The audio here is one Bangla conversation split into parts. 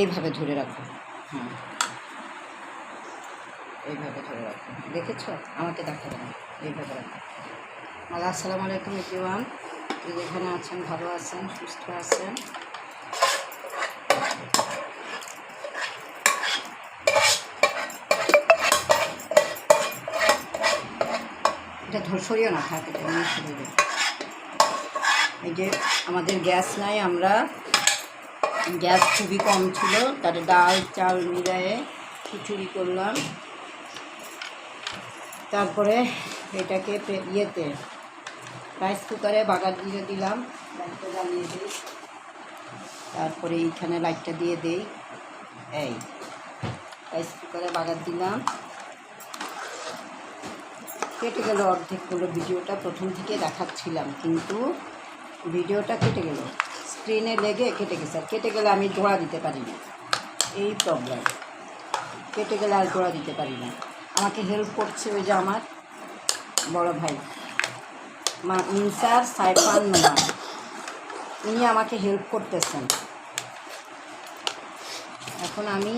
এইভাবে ধরে রাখো। হ্যাঁ এইভাবে ধরে রাখো। দেখেছ? আমাকে দেখাবে না। এইভাবে রাখো। আল্লাহ, আসসালামু আলাইকুম ইতিওয়ান যেখানে আছেন, ভালো আছেন, সুস্থ আছেন। এটা ধর্ষরীয় না থাকে এই যে আমাদের গ্যাস নাই, আমরা গ্যাস খুবই কম ছিল তার ডাল, চাল মিলায়ে খিচুড়ি করলাম। তারপরে এটাকে ইয়েতে রাইস কুকারে বাগার দিয়ে দিলাম লাইটটা জ্বালিয়ে দিই। তারপরে এইখানে লাইটটা দিয়ে দেই। এই, রাইস কুকারে বাগার দিলাম। কেটে গেল অর্ধেক অর্ধেকগুলো ভিডিওটা, প্রথম থেকে দেখাচ্ছিলাম, কিন্তু ভিডিওটা কেটে গেল। স্ক্রিনে লেগে কেটে গেছে। আর কেটে গেলে আমি জোড়া দিতে পারি না। এই প্রবলেম কেটে গেলে আর জোড়া দিতে পারি না। আমাকে হেল্প করছে ওই যে আমার বড় ভাই। মা মিনসার সাইফান নোমান উনি আমাকে হেল্প করতেছেন। এখন আমি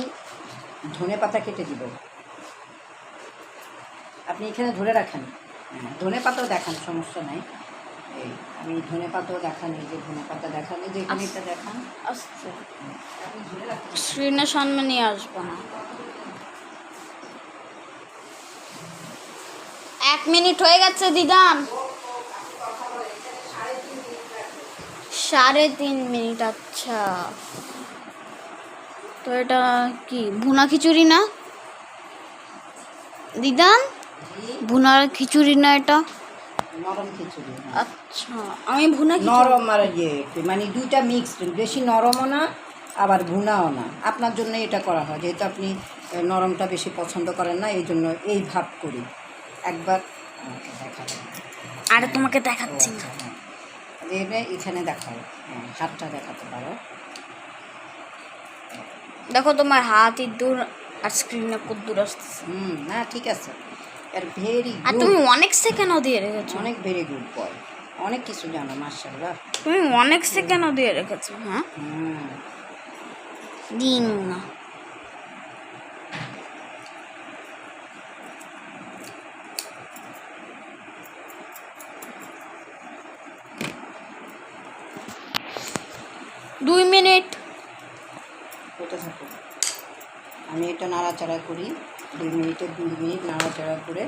ধনে পাতা কেটে দিব। আপনি এখানে ধরে রাখেন। ধনে পাতাও দেখান, সমস্যা নাই। আমি ধনে পাতাও দেখান যে ধনে পাতা এই যে এটা দেখান। আসব না। এক মিনিট হয়ে গেছে, দিদান। সাড়ে তিন মিনিট আচ্ছা। তো এটা কি, ভুনা খিচুড়ি না? দিদান, ভুনার খিচুড়ি না এটা? নরম খিচুড়ি হ্যাঁ। আচ্ছা আমি ভুনা নরম আর ইয়ে মানে দুইটা মিক্সড বেশি নরমও না আবার ভুনাও না। আপনার জন্য এটা করা হয় যেহেতু আপনি নরমটা বেশি পছন্দ করেন না এই জন্য এই ভাব করি। একবার আমাকে দেখাবেন। আর তোমাকে দেখাচ্ছি। না আচ্ছা, হ্যাঁ। এটা এখানে দেখাও হ্যাঁ হাতটা দেখাতে পারো। দেখো তোমার হাত ইঁদুর আর স্ক্রিনে কদ্দুর আসতেছে। হুম না ঠিক আছে। আর ভেরি আর তুমি অনেক সেকেন্ডও দিয়ে রেখেছো। অনেক ভেরি গুড বয় অনেক কিছু জানো মার্শাল্লাহ তুমি অনেক সেকেন্ডও দিয়ে রেখেছো হ্যাঁ? দিন না। দুই মিনিট। আমি এটা নাড়াচাড়া করি। দুই মিনিটে দুই মিনিট নাড়াচাড়া করে।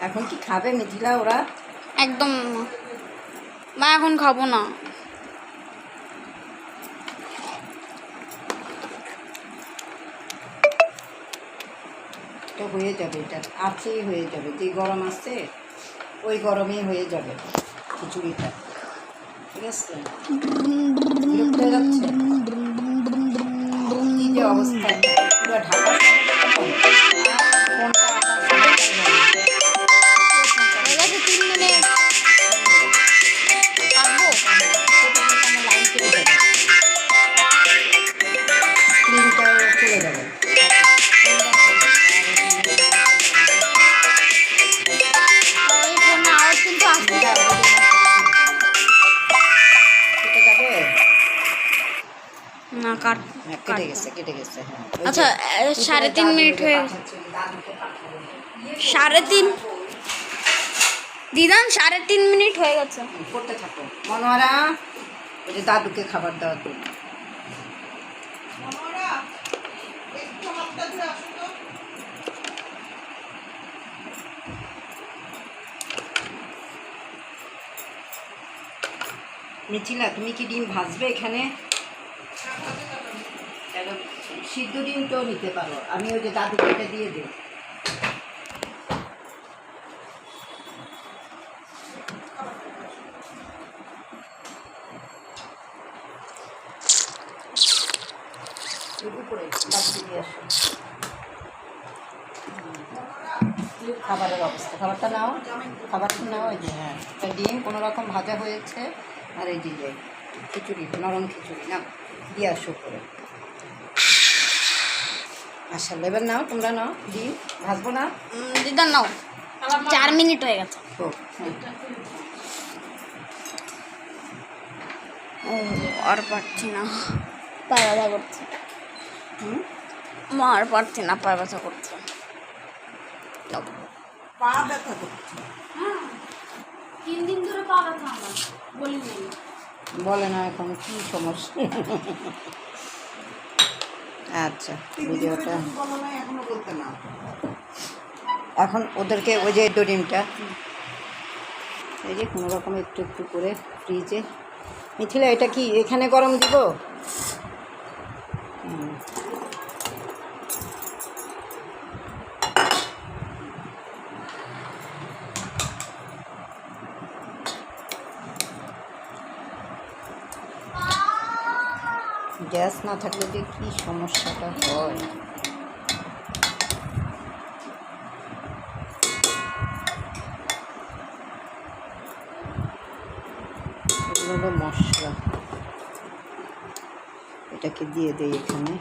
এখন কি খাবে মিথিলা ওরা? একদম। মা এখন খাব না। তো হয়ে যাবে এটা আছেই হয়ে যাবে। যে গরম আছে ওই গরমেই হয়ে যাবে খিচুড়িটা। ঠিক আছে? অবস্থা পুরো ঢাকা। কাট হ্যাঁ, কেটে গেছে কেটে গেছে হ্যাঁ। আচ্ছা সাড়ে তিন মিনিট হয়ে। সাড়ে তিন দিদান সাড়ে তিন মিনিট হয়ে গেছে। করতে থাকো। মনোয়ারা ওই যে দাদুকে খাবার দাওয়ার জন্য। মিথিলা তুমি কি ডিম ভাজবে এখানে? সিদ্ধ ডিমটাও নিতে পারো। আমি ওই যে দাদুকে এটা দিয়ে দিই। উপরে খাবারের অবস্থা। খাবারটা নাও। খাবারটা নাও, এই যে হ্যাঁ। ডিম, কোনো রকম ভাজা হয়েছে। আর এই যে খিচুড়ি, নরম খিচুড়ি না দিয়ে আসো করে। আচ্ছা লেবেন নাও তোমরা নাও ডিম ভাজবো না? দিদান নাও। চার মিনিট হয়ে গেছে। হ্যাঁ। ও আর পারছি না। পায়রা করছে। মা আর পারছি না পায়ে ব্যথা করছে পা ব্যথা করছে। তিন দিন ধরে পা ব্যথা আমার। বলি নেই বলে না এখন কি সমস্যা? আচ্ছা ভিডিওটা। এখনও ওদেরকে ওই যে ডিমটা। এই যে কোনো রকম একটু একটু করে ফ্রিজে মিথিলা এটা কি এখানে গরম দিব হুম। গ্যাস না থাকলে যে কী সমস্যাটা হয়? হলো মশলা। এটাকে দিয়ে দেই এখানে।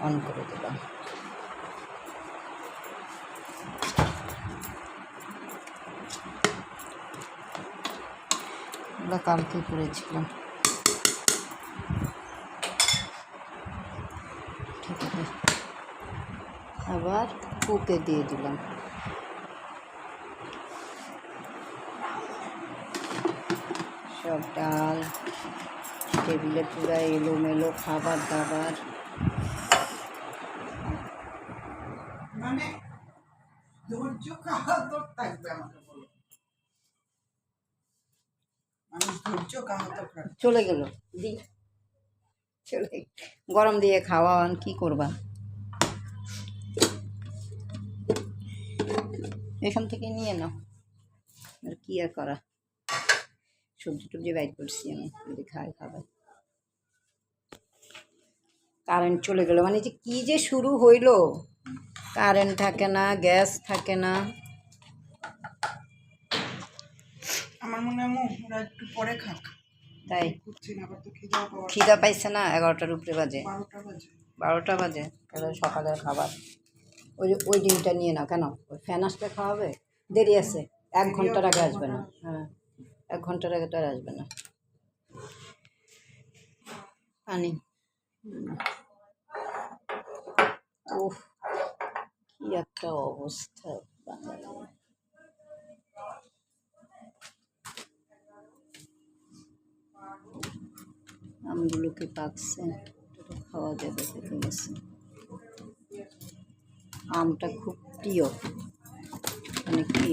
অন করে দিলাম। আমরা কালকে করেছিলাম। ঠিক আছে। আবার কুকে দিয়ে দিলাম। সব ডাল, টেবিলে পুরো এলোমেলো খাবার দাবার। মানে ধৈর্য থাকবে বলো মানুষ ধৈর্য কাহাতক রাখবে চলে গেল। দি। চলে। গরম দিয়ে খাওয়ান কি করবা? এখান থেকে নিয়ে নাও। আর কি আর করা? সবজি টবজি বাইট করছি আমি, যদি খায় খাবার কারেন্ট চলে গেল। মানে যে কি যে শুরু হইল? কারেন্ট থাকে না, গ্যাস থাকে না। আমার মনে হয় ওরা একটু পরে খাক। তাই? না খিদা পাইছে না এগারোটার উপরে বাজে। বারোটা বাজে। তাহলে সকালের খাবার। ওই যে ওই ডিমটা নিয়ে নাও কেন? ওই ফ্যান আসলে খাওয়াবে? দেরি আছে এক ঘণ্টার আগে আসবে না। হ্যাঁ এক ঘণ্টার আগে তো আর আসবে না। পানি ওহ কি একটা অবস্থা। বাঙালি। আমগুলোকে পাকছে এটা খাওয়া যাবে পেকে গেছে আমটা খুব প্রিয়। মানে কি?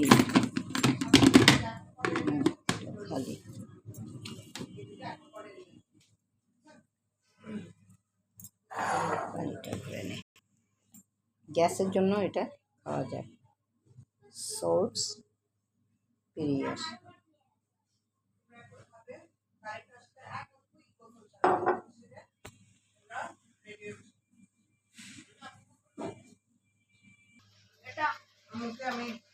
খালি। গ্যাসের জন্য এটা খাওয়া যায়। সোর্স আসে। amplamente